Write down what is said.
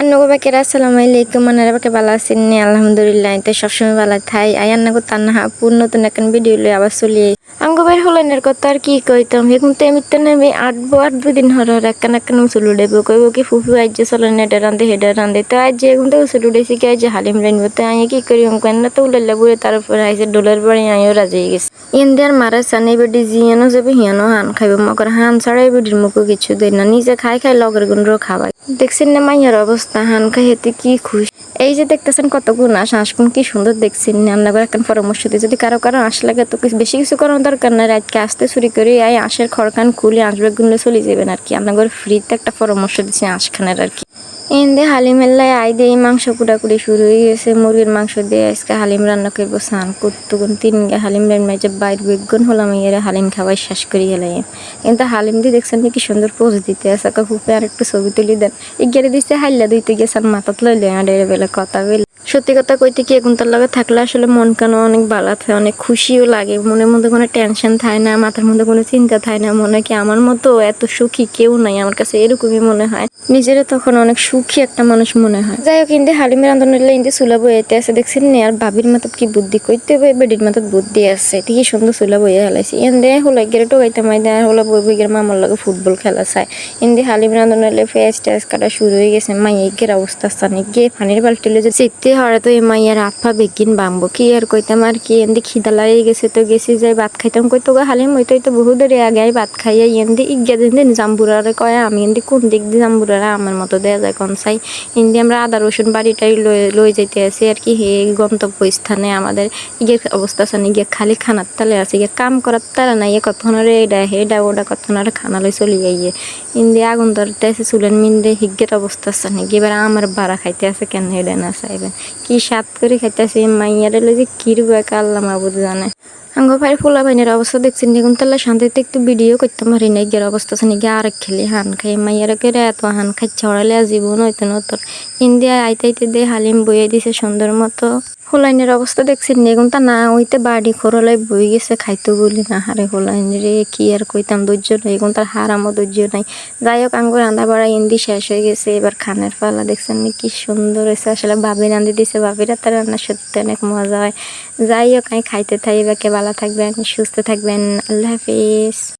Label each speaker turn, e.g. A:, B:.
A: আন্নগো বাকের আসসালামু আলাইকুম। আনারা বাকে ভালো আছেন নি? আলহামদুলিল্লাহ তো সবসময় ভালো থাই। আই আন্নাগো তান্না পুর নতুন এখন ভিডিও লই আবার চলি আঙ্গো বাইর হলানের কথা আর কি কইতাম? এখন তো এমনিতে নেবে আটবো আট দুদিন হর হর একখান একখান উচুল উড়েব কইব কি, ফুফু আজ যে চলেন এটা রান্ধে হেডা রান্ধে তো আজ যে এখন তো উচুল উড়েছি কি আজ হালিম রানবো তো আই কি করি অঙ্কেন না তো উলাইলা বুড়ে তার উপর আইসে ডোলার বাড়ি আইও রাজি গেছে। ইন্ডিয়ার মারা সানি বেডি জিয়ানো যাবে, হিয়ানো হান খাইব। মকর হান ছাড়াই বেডির মুখো কিছু দেয় না। নিজে খাই খাই লগের গুন্ড্র খাওয়াই দেখছেন না মাইয়ার অবস্থা? হান খাই হেতে কি খুশি? এই যে দেখতেছেন কত না আস কি সুন্দর দেখছেন। রান্না করে একটা পরামর্শ দিই যদি কারও কারও আঁশ লাগে তো কিছু- বেশি কিছু করার দরকার নাই। রাতকে আসতে চুরি করে, এই আঁশের খড়খান খুলে আঁশ গুনলে চলে যাবেন আর কি। আপনার ঘরে ফ্রিতে একটা পরামর্শ দিচ্ছি আঁশখানের আর কি। এন্দে হালিমেল্লায় আই দিয়ে মাংস কুটাকুটি শুরু হয়ে গেছে। মুরগির মাংস দিয়ে আজকে হালিম রান্না করব, স্নান করতুগুন তিন হালিম রান্না বাইর বেগুন হলাম, এর হালিম খাওয়াই শেষ করি গেলাই। কিন্তু হালিম দিয়ে দেখছেন কি সুন্দর পোজ দিতে আছে কুপে আর একটু ছবি তুলি দেন। এগিয়ে দিচ্ছে হাইলা দিতে গেছেন মাথাত লইলে আর বেলা কথা বেলে সত্যি কথা কইতে কি, এখন তার লগে থাকলে আসলে মন কেন অনেক ভালো থাকে, অনেক খুশিও লাগে, মনের মধ্যে কোনো টেনশন থাকে না, মাথার মধ্যে কোনো চিন্তা থাকে না, মনে হয় কি আমার মতো এত সুখী কেউ নাই আমার কাছে এরকমই মনে হয়। নিজেরও তখন অনেক সুখী একটা মানুষ মনে হয়। যাই হোক, ইন্দি হালিম রান্ধন হইলে ইন্দি চুলা বইতে আছে, দেখছেন নি, আর ভাবির মাথাত কি বুদ্ধি কইতে হবে, বেডির মাথাত বুদ্ধি আছে, ঠিকই সুন্দর চুলা বইয়ে হেলাইছে। এন্দে হলো গেরে টোকাইতে মাই দেয় হলো বই বই গের মামার লগে ফুটবল খেলা চায়। ইন্দি হালিমের হইলে ফেস টেস কাটা শুরু হয়ে গেছে মাই এগের অবস্থা স্থানে গিয়ে পানির বালতিলে যে চেতে হরে তো মাইয়ার আফা বেগিন বাম্বো। কি আর কইতাম আর কি, এন্দি খিদা গেছে তো, গেছি যাই ভাত খাইতাম। কই তো হালিম, মই তো বহু দেরি আগে ভাত খাইয়া এন্দি ইজ্ঞা দিন জাম্বুরারে কয়, আমি এন্দি কোন দিক দিয়ে জাম্বুরারে আমার মতো দেয়া যায় কোন চাই। এন্দি আমরা আদা, রসুন বাড়িটাই লই যাইতে আছি আর কি হে গন্তব্য স্থানে আমাদের। ইগের অবস্থা আছে গিয়ে খালি খানার তালে আছে গিয়ে কাম করার তালে নাই ইয়ে কতক্ষণরে এটা হেডা ওটা কতক্ষণরে খানা লই চলি যাইয়ে ইন্দি আগুন ধরতে আছে চুলেন মিন্দে, হিগের অবস্থা আছে নাকি এবার আমার বাড়া খাইতে আছে কেন হেডে না চাইবেন। কি স্বাদ করে খাইতেছে মাইয়ারে লই যে কিরবো এক আল্লাহ মাবুদ জানে। আঙ্গ ভাই ফুলা ভাইনের অবস্থা দেখছেন দেখুন তাহলে শান্তিতে একটু ভিডিও করতে পারি না গিয়ে অবস্থা শুনে গিয়ে আর খেলি হান খাই মাইয়ারে করে এত হান খাই ছড়ালে জীবন হইতো নতুন ইন্ডিয়া আইতে আইতে দিয়ে হালিম বইয়ে দিছে সুন্দর মতো। হোলাইনের অবস্থা দেখছেন এখন তা না হইতে বাড়ি খরলাই বই গেছে, খাইতে বলি না। হারে হোলাইন রে কি আর কইতাম, ধৈর্য নাই। এখন তার হারামও ধৈর্য নাই। যাই হোক, আঙ্গুর রান্না বাড়া ইন্দি শেষ হয়ে গেছে। এবার খানের পালা দেখছেন নি, কি সুন্দর হয়েছে। আসলে বাবি রান্ধি দিছে, বাবিরা তার রান্না সত্যি অনেক মজা হয়। যাই হোক, আমি খাইতে থাকি বা কে ভালো থাকবেন, সুস্থ থাকবেন। আল্লাহ হাফিজ।